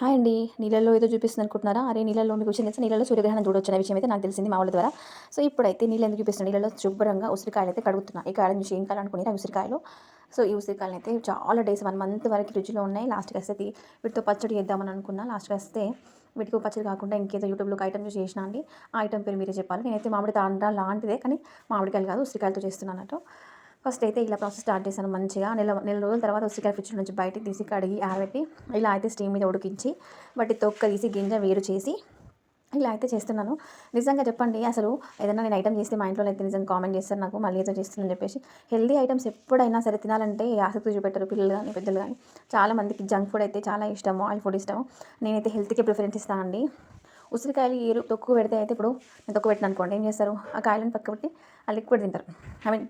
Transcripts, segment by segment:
Hi అండి. నీళ్ళలో ఏదో చూపిస్తుంది అనుకుంటున్నారా అరే నీళ్ళలో మీకు విషయం నీళ్ళలో సూర్యగ్రహణం చూడొచ్చు అనే విషయం అయితే నాకు తెలిసింది మా వాళ్ళ ద్వారా. సో ఇప్పుడైతే నీళ్ళు ఎందుకు చూపిస్తుంది నీళ్ళలో శుభ్రంగా ఉసిరికాయలు అయితే కడుగుతున్నా ఈ కాయల నుంచి ఏం కావాలనుకుని ఆ ఉసిరికాయలు. సో ఈ ఉసిరికాయలు అయితే చాలా డేస్ వన్ మంత్ వరకు రుచిలో ఉన్నాయి. లాస్ట్కి వస్తే వీటితో పచ్చడి చేద్దామని అనుకున్నా. లాస్ట్కి వస్తే వీటికి పచ్చడి కాకుండా ఇంకేదో యూట్యూబ్లో ఒక ఐటమ్ చూసి చేసిన అండి. ఆ ఐటమ్ పేరు మీరే చెప్పాలి. నేనైతే మామిడి తాండ్రా లాంటిదే కానీ మామిడికాయలు కాదు ఉసిరికాయలతో చేస్తున్నాను అన్నట్టు ఫస్ట్ అయితే ఇలా ప్రాసెస్ స్టార్ట్ చేశాను మంచిగా. నెల నెల రోజుల తర్వాత ఉసిరికాయ ఫ్రిడ్జ్ నుంచి బయటికి తీసి కడిగి ఆరబెట్టి ఇలా అయితే స్టీమ్ మీద ఉడికించి వాటి తొక్క తీసి గింజ వేరు చేసి ఇలా అయితే చేస్తున్నాను. నిజంగా చెప్పండి అసలు ఏదైనా నేను ఐటమ్ చేస్తే మా ఇంట్లో అయితే నిజంగా కామెంట్ చేస్తారు నాకు మళ్ళీ ఏదో చేస్తుందని చెప్పేసి. హెల్దీ ఐటమ్స్ ఎప్పుడైనా సరే తినాలంటే ఆసక్తి చూపెట్టరు పిల్లలు కానీ పెద్దలు కానీ. చాలా మందికి జంక్ ఫుడ్ అయితే చాలా ఇష్టము ఆయిల్ ఫుడ్ ఇష్టము. నేనైతే హెల్త్కి ప్రిఫరెన్స్ ఇస్తాను అండి. ఉసిరికాయలు ఏరు తొక్కు పెడితే అయితే ఇప్పుడు నేను తొక్కు పెట్టిన అనుకోండి ఏం చేస్తారు? ఆ కాయలను పక్క పెట్టి ఆ లిక్విడ్ తింటారు. ఐ మీన్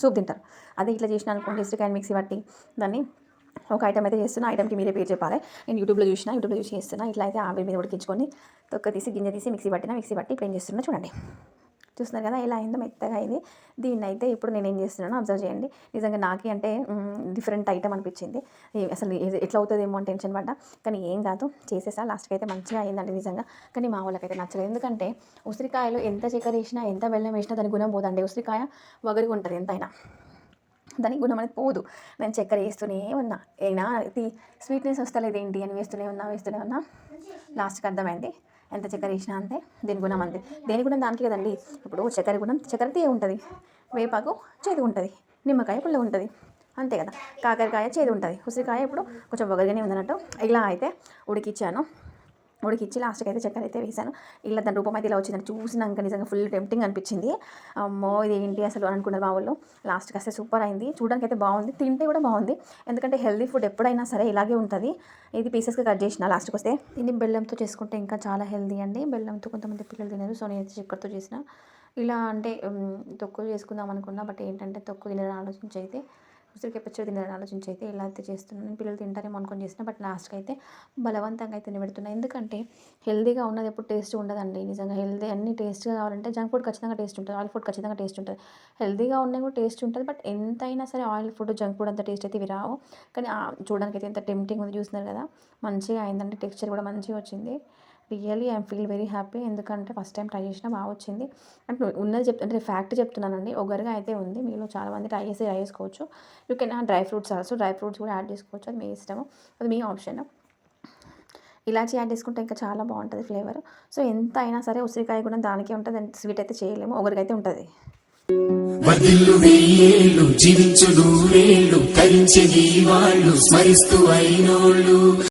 సూప్ తింటారు. అదే ఇట్లా చేసిన అనుకోండి ఉసిరికాయలు మిక్సీ పట్టి దాన్ని ఒక ఐటమ్ అయితే చేస్తున్నా ఐటమ్కి మీరే పేరు చెప్పాలి. నేను యూట్యూబ్లో చూసిన యూట్యూబ్లో చూసి చేస్తున్నా ఇట్లా అయితే ఆవిరి మీద ఉడికించుకొని తొక్క తీసి గింజ తీసి మిక్సీ పట్టిన మిక్సీ పట్టి ప్లేన్ చేస్తున్నా చూడండి. చూస్తున్నారు కదా ఎలా అయిందో మెత్తగా అయింది. దీన్ని అయితే ఇప్పుడు నేను ఏం చేస్తున్నానో అబ్జర్వ్ చేయండి. నిజంగా నాకే అంటే డిఫరెంట్ ఐటమ్ అనిపించింది. అసలు ఎట్లా అవుతుందేమో అని టెన్షన్ పడ్డా. కానీ ఏం కాదు చేసేసా. లాస్ట్కి అయితే మంచిగా అయిందండి నిజంగా. కానీ మా వాళ్ళకైతే నచ్చలేదు. ఎందుకంటే ఉసిరికాయలో ఎంత చక్కెర వేసినా ఎంత బెల్లం వేసినా దాని గుణం పోదండి. ఉసిరికాయ వగరికి ఉంటుంది ఎంతైనా. దానికి గుణం అనేది పోదు. నేను చక్కెర వేస్తూనే ఉన్నా. అయినా ఇది స్వీట్నెస్ వస్తలేదు ఏంటి అని వేస్తూనే ఉన్నా వేస్తూనే ఉన్నా. లాస్ట్కి అర్థమైంది. ఎంత చక్కెర వేసినా అంతే దీని గుణం అంతే. దేని గుణం దానికి కదండి? ఇప్పుడు చక్కెర గుణం చక్కెర తీయ ఉంటుంది. వేపాకు చేదు ఉంటుంది. నిమ్మకాయ పుల్ల ఉంటుంది. అంతే కదా. కాకరకాయ చేదు ఉంటుంది. ఉసిరికాయ ఇప్పుడు కొంచెం వగరగానే ఉందన్నట్టు ఇలా అయితే ఉడికిచ్చాను. ఉడికిచ్చి లాస్ట్కి అయితే చక్కెర అయితే వేసాను ఇలా దాని రూపం అయితే ఇలా వచ్చిందని చూసినాక నిజంగా ఫుల్ టెంప్టింగ్ అనిపించింది. అమ్మో! ఇది ఏంటి అసలు అనుకున్నారు మా వాళ్ళు. లాస్ట్కి వస్తే సూపర్ అయింది. చూడడానికి అయితే బాగుంది. తింటే కూడా బాగుంది. ఎందుకంటే హెల్దీ ఫుడ్ ఎప్పుడైనా సరే ఇలాగే ఉంటుంది. ఇది పీసెస్గా కట్ చేసిన లాస్ట్కి వస్తే. ఇది బెల్లంతో చేసుకుంటే ఇంకా చాలా హెల్దీ అండి. బెల్లంతో కొంతమంది పిల్లలు తినరు. సో నేను చక్కెరతో చేసిన. ఇలా అంటే తొక్కు చేసుకుందాం అనుకున్నా. బట్ ఏంటంటే తొక్కు తినని ఆలోచించి అయితే ఉసిరికాయ పచ్చడి తినాలని ఆలోచించి అయితే ఇలా అయితే చేస్తున్నాను. పిల్లలు తింటారేమో అనుకొని చేసిన బట్ లాస్ట్కి అయితే బలవంతంగా అయితే తినబెడుతున్నాను ఎందుకంటే హెల్దీగా ఉన్నది ఎప్పుడు టేస్ట్ ఉండదండి. నిజంగా హెల్దీ అన్ని టేస్ట్గా కావాలంటే జంక్ ఫుడ్ ఖచ్చితంగా టేస్ట్ ఉంటుంది. ఆయిల్ ఫుడ్ ఖచ్చితంగా టేస్ట్ ఉంటుంది. హెల్దీగా ఉన్నాయి కూడా టేస్ట్ ఉంటుంది బట్ ఎంతైనా సరే ఆయిల్ ఫుడ్ జంక్ ఫుడ్ అంత టేస్ట్ అయితే ఇవి రావు. కానీ చూడడానికి అయితే ఎంత టెంప్టింగ్ ఉంది. చూస్తున్నారు కదా? మంచిగా అయిందంటే టెక్స్చర్ కూడా మంచిగా వచ్చింది. Really I'm feel very happy. ఎందుకంటే ఫస్ట్ టైం ట్రై చేసినా బాగా వచ్చింది. అంటే ఉన్నది చెప్తా అంటే ఫ్యాక్ట్ చెప్తున్నానండి. ఒకరిగా అయితే ఉంది. మీలో చాలామంది ట్రై చేసి ట్రై చేసుకోవచ్చు. You can dry fruits also. Dry fruits కూడా యాడ్ చేసుకోవచ్చు. అది మీ ఇష్టము. అది మీ ఆప్షన్. ఇలాచి యాడ్ చేసుకుంటే ఇంకా చాలా బాగుంటుంది ఫ్లేవర్. సో ఎంత అయినా సరే ఉసిరికాయ కూడా దానికే ఉంటుంది. అండ్ స్వీట్ అయితే చేయలేము. ఒకరికైతే ఉంటుంది. వదిల్లు వెయ్యేళ్ళు జీవించు నూరేళ్ళు తరించె వాళ్ళు స్మరిస్తూ అయినోళ్ళు.